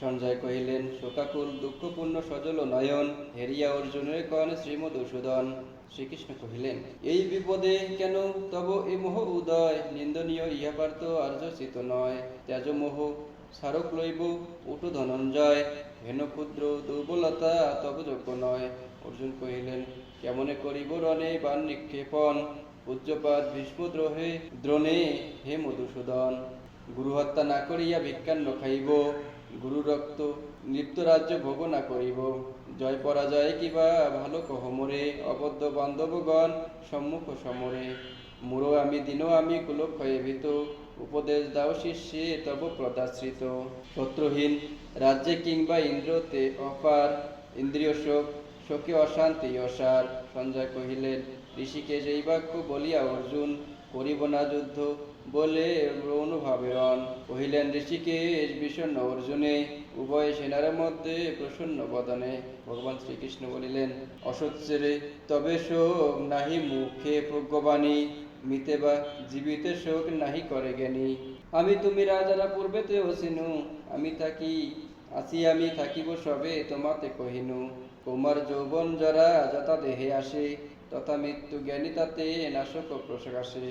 সঞ্জয় কহিলেন, শোকাকুল, দুঃখপূর্ণ, সজল নয়ন, হেরিয়া অর্জুনের কন শ্রীমধুসূদন শ্রীকৃষ্ণ কহিলেন, এই বিপদে কেন? তব এ মোহ উদয়, নিন্দনীয় ইহা পার্থ আর্যসিত নয়। ত্যাজ মোহ স্মারক লইব, উঠু ধনঞ্জয় হেন ক্ষুদ্র দুর্বলতা তব যোগ্য নয়। অর্জুন কহিলেন, কেমনে করিব রণে বান নিক্ষেপণ? পূজ্যপাত ভীষ্মদ্রোহে দ্রোণে হে মধুসূদন। গুরু হত্যা না করিয়া ভিক্ষান্ন খাইব। গুরু রক্ত নৃত্য রাজ্য ভোগ না করিব। জয় পরাজয় কিবা ভালো কহ মোরে, অবদ্ধ বান্ধবগণ সম্মুখ সমরে। মুরো আমি দিনও আমি কুলক্ষয়ে ভীত, উপদেশ দাও শিষ্যে তব প্রদাশ্রিত। শত্রুহীন রাজ্যে কিংবা ইন্দ্রতে অপার, ইন্দ্রিয় শোক, শোকে অশান্তি অসার। সঞ্জয় কহিলেন, ঋষিকেশ এই বাক্য বলিয়া অর্জুন, করিব না যুদ্ধ বলে অনুভাবে কহিলেন, ঋষিকেশ বিষণ্ণ অর্জুনে, উভয় সেনার মধ্যে প্রসন্ন বদনে ভগবান শ্রীকৃষ্ণ বলিলেন অসচ্ছেরে তবে শোক নাহি মুখে প্রজ্ঞবাণী, মিতে বা জীবিতে শোক নাহি করে জ্ঞানী। আমি তুমি রাজারা পূর্বেতে অসিনু আমি থাকি, আসি আমি থাকিব সবে তোমাতে কহিনু। কুমার যৌবন জরা যথা দেহে আসে তথা মৃত্যু জ্ঞানী তাতে নাশক প্রসকাশে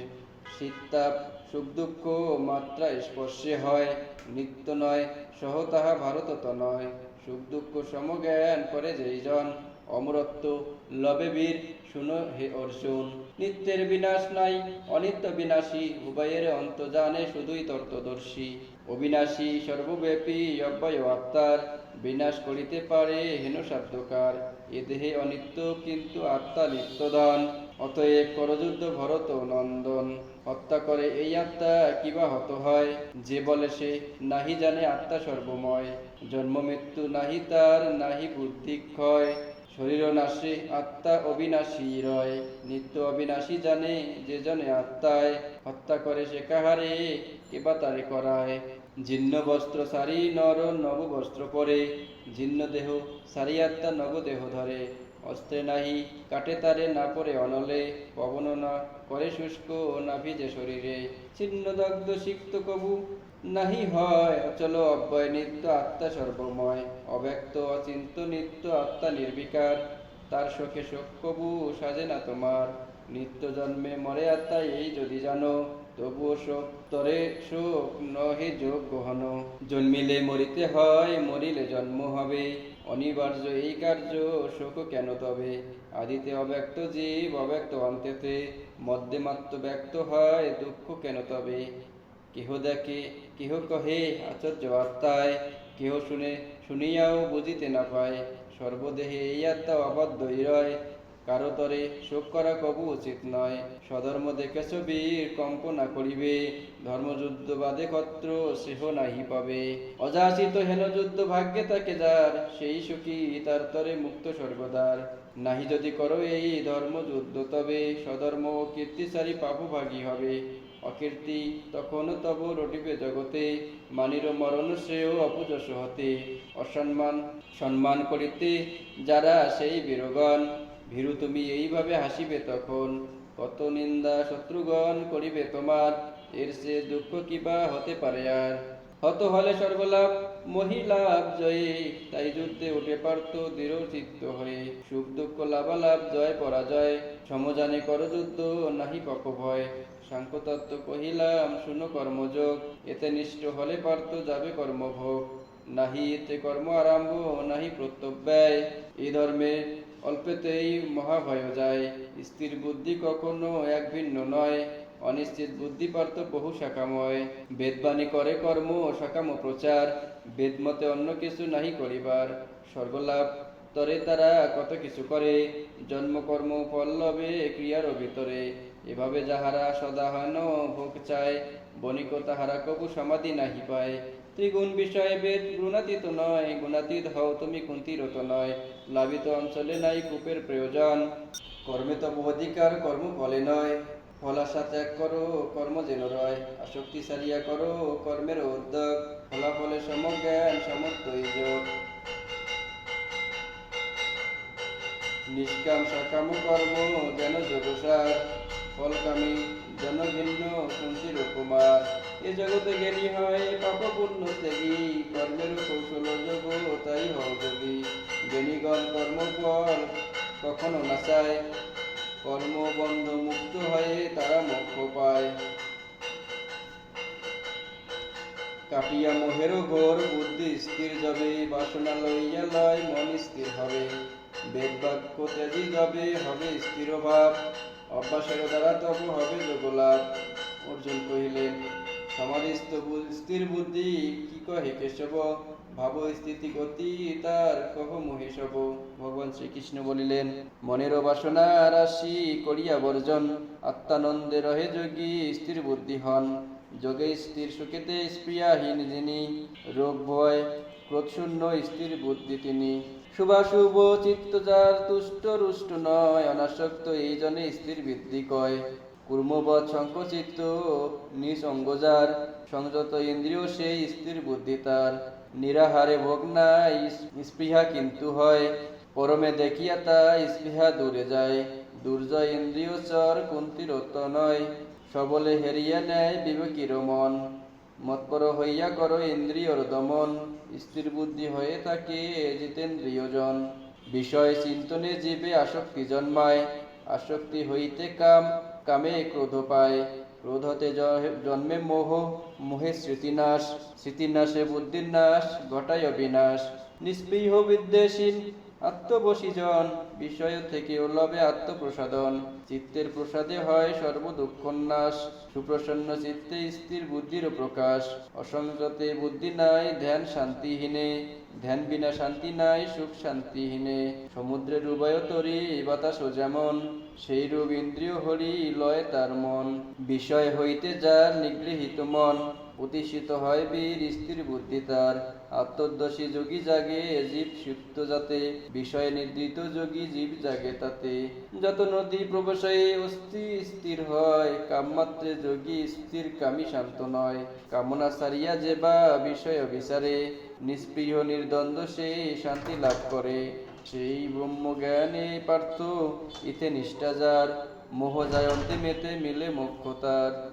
শীতাপ সুখ দুঃখ ও মাত্রা স্পর্শে হয়, নিত্য নয় সহ তাহা ভারতত নয়। সুখ দুঃখ সমজ্ঞান করে যেই জন, অমরত্ব, লবে বীর, শুনো হে অর্জুন। নিত্যের বিনাশ নাই, অনিত্য বিনাশী, উভয়ের অন্ত জানে শুধুই তত্ত্বদর্শী। অবিনাশী সর্বব্যাপী অব্যয় আত্মার, বিনাশ করিতে পারে হেন সাধ্যকার। এ দেহে অনিত্য, কিন্তু আত্মা নিত্যদান। অতএব করযুদ্ধ ভরত নন্দন, হত্যা করে এই আত্মা কিবা হত হয়? যে বলে সে, নাহি জানে আত্মা সর্বময়। জন্ম মৃত্যু নাহি তার, নাহি বুদ্ধি ক্ষয়। শরীর নাশে আত্মা অবিনাশী রয়। নিত্য অবিনাশী জানে, যে জনে আত্মায়। হত্যা করে সে কাহারে কিবা তারে করায়? জীর্ণ বস্ত্র সারি নর, নব বস্ত্র পরে। জীর্ণ দেহ সারি আত্মা, নব দেহ ধরে। অস্ত্রে নাহি, কাটে তারে, না পরে অনলে। পবন না করে শুষ্ক না ভিজে শরীরে। ছিন্ন দগ্ধ সিক্ত কবু নাহি হয়, অচল অব্যয়, নিত্য আত্মা সর্বময়, অব্যক্ত অচিন্ত, নিত্য আত্মা নির্বিকার। তার শোকে শোক কবু সাজে না তোমার। নিত্য জন্মে মরে আত্মা এই যদি জানো, তবুও শোক তরে, শোক নহে যোগ গহন। জন্মিলে মরিতে হয়, মরিলে জন্ম হবে। অনিবার্য এই কার্য, শোক কেন তবে? আদিতে অব্যক্ত জীব, অব্যক্ত অন্তেতে। মধ্যে মাত্র ব্যক্ত হয়, দুঃখ কেন তবে? কেহ দেখে কেহ কহে আশ্চর্য আত্মায় কেহ শুনে, শুনিয়াও বুঝিতে না পায়। সর্বদেহে এই আত্মা অবাধ্যই রয় কারও তরে শোক করা কবু উচিত নয়। স্বধর্ম দেখেছ বীর কম্প না করিবে, ধর্মযুদ্ধ বাদে কত্র সেহ নাহি পাবে। অযাচিত হেন যুদ্ধ ভাগ্যে তাকে যার, সেই সুখী তার তরে মুক্ত স্বর্গদ্বার। নাহি যদি করো এই ধর্মযুদ্ধ তবে, স্বধর্ম ও কীর্তিসারী পাপভাগী হবে। অকীর্তি, তখন তব রটিবে জগতে। মানির মরণ শ্রেয় অপযশ হতে অসম্মান, সম্মান করিতে যারা সেই বীরগণ। ভীরু তুমি এইভাবে হাসিবে তখন। কত নিন্দা শত্রুগণ করিবে তোমার। এর সে দুঃখ কিবা হতে পারে আর। হত হলে স্বর্গলাভ মহিলাভ জয়ে। তাই যুদ্ধে উঠে পারত দৃঢ় চিত্ত হয়ে। সুখ দুঃখ লাভালাভ জয় পরাজয়। সমজানে কর যুদ্ধ নাহি পক্ষ ভয় সাংখ্যতত্ত্ব কহিলাম, শুনো কর্মযোগ, এতে নিষ্ঠ হলে পারত যাবে কর্মভোগ। নাহি এতে কর্ম আরম্ভ, নাহি প্রত্যব্যয়। এই ধর্মে অল্পেতেই মহাভয় যায়। স্থির বুদ্ধি কখনো এক ভিন্ন নয়। অনিশ্চিত বুদ্ধি পার্থ বহু শাখাময়। বেদবাণী করে কর্ম ও শাখাম প্রচার। বেদমতে অন্য কিছু নাহি করিবার। স্বর্গলাভ তরে তারা কত কিছু করে। জন্মকর্ম পল্লবে ক্রিয়ার ভিতরে। এভাবে যাহারা সদাহন ভোগ চায়, বণিক তাহারা কবু সমাধি নাহি পায়। ত্রিগুণ বিষয়ে বেদ গুণাতীত নয়, গুণাতীত হও তুমি কুন্তিরত নয়। লাভিত অঞ্চলে নাই কূপের প্রয়োজন, কর্মে তব অধিকার কর্ম ফলে নয়। ফলাশা ত্যাগ করো, কর্ম যেন রয়। আসক্তি সারিয়া করো, কর্মের উদ্যোগ, ফলাফলে সমজ্ঞান যোগ। নিষ্কাম সকাম কর্ম, যেন যোগসার। ফলকামী জনভিন্ন কুন্তির কুমার এ জগতে জ্ঞানী হয় পাপ পুণ্য ত্যাগী। কর্মের কৌশল তাই হও যোগী জ্ঞানীগণ কর্মফল কখনো না চায় কর্মবন্ধ মুক্ত হয়ে তারা মোক্ষ পায়। কাটিয়া মোহের ঘোর বুদ্ধি স্থির যাবে, বাসনা লইয়া লয় মন স্থির হবে। বেদ বাক্য ত্যাজি যাবে, হবে স্থির ভাব অভ্যাসের দ্বারা তব হবে যোগলাভ। অর্জুন কহিলেন সমাধিস্থ স্থির বুদ্ধি, কি কহে কেশব? ভাব স্থিতি গতি, তার কহ মহেশব ভগবান শ্রীকৃষ্ণ বলিলেন মনের বাসনা রাশি করিয়া বর্জন, আত্মানন্দে রহে যোগী স্থির বুদ্ধি হন। যোগে স্থির সুখেতে স্প্রিয়াহীন যিনি, রোগ ভয় ক্রোধশূন্য স্থির বুদ্ধি তিনি। শুভাশুভ চিত্ত যার তুষ্ট রুষ্ট নয়, অনাসক্ত এই জনে স্থির বৃদ্ধি কয়। কুর্মবৎ সংকচিত নিসঙ্গ যার, সংযত ইন্দ্রিয় সেই স্থির বুদ্ধি তার। নিরাহারে ভোগ নাই, স্পৃহা কিন্তু হয়। পরমে দেখিয়া তা স্পৃহা দূরে যায়। দুর্জয় ইন্দ্রিয় চর কুন্তিরত নয়। সবলে হেরিয়া নেয় বিবেকীর মন। মৎপর হইয়া করো ইন্দ্রিয়র দমন, স্থির বুদ্ধি হয়ে থাকে জিতেন্দ্রিয়জন। বিষয় চিন্তনে জীবে আসক্তি জন্মায়, আসক্তি হইতে কাম, কামে ক্রোধ পায়। ক্রোধ হতে জন্মে মোহ, মোহে স্মৃতিনাশ, স্মৃতিনাশে বুদ্ধির নাশ, ঘটায় বিনাশ নিষ্পৃহ বিদ্বেষীন আত্মবশীজন, বিষয় থেকে লবে আত্মপ্রসাদন চিত্তের প্রসাদে হয় সর্ব দুঃখ নাশ সুপ্রসন্ন চিত্তে স্থির বুদ্ধির প্রকাশ। অসংযতে বুদ্ধি নাই, ধ্যান শান্তিহীনে। ধ্যান বিনা শান্তি নাই, সুখ শান্তিহীনে। সমুদ্রের উভয় তরি বাতাস যেমন সেই রূপ ইন্দ্রিয় হরি লয় তার মন। বিষয় হইতে যার নিগৃহীত মন প্রতিষ্ঠিত হয় বীর স্থির বুদ্ধি তার। আত্মদোষী যোগী জাগে, জীব সুপ্ত যাতে বিষয় নির্দিত যোগী জীব জাগে তাতে। যত নদী প্রবেশে অস্থি স্থির হয়, কামমাত্রে যোগী স্থির কামি শান্ত নয়। কামনা সারিয়া যে বা বিষয় বিচারে নিষ্প্রিয় নির্দ্বন্দ্ব সে শান্তি লাভ করে। সেই ব্রহ্ম জ্ঞানে পার্থ, ইতে নিষ্ঠা যার। মোহ যায় অন্তিমেতে মিলে মোক্ষ তার।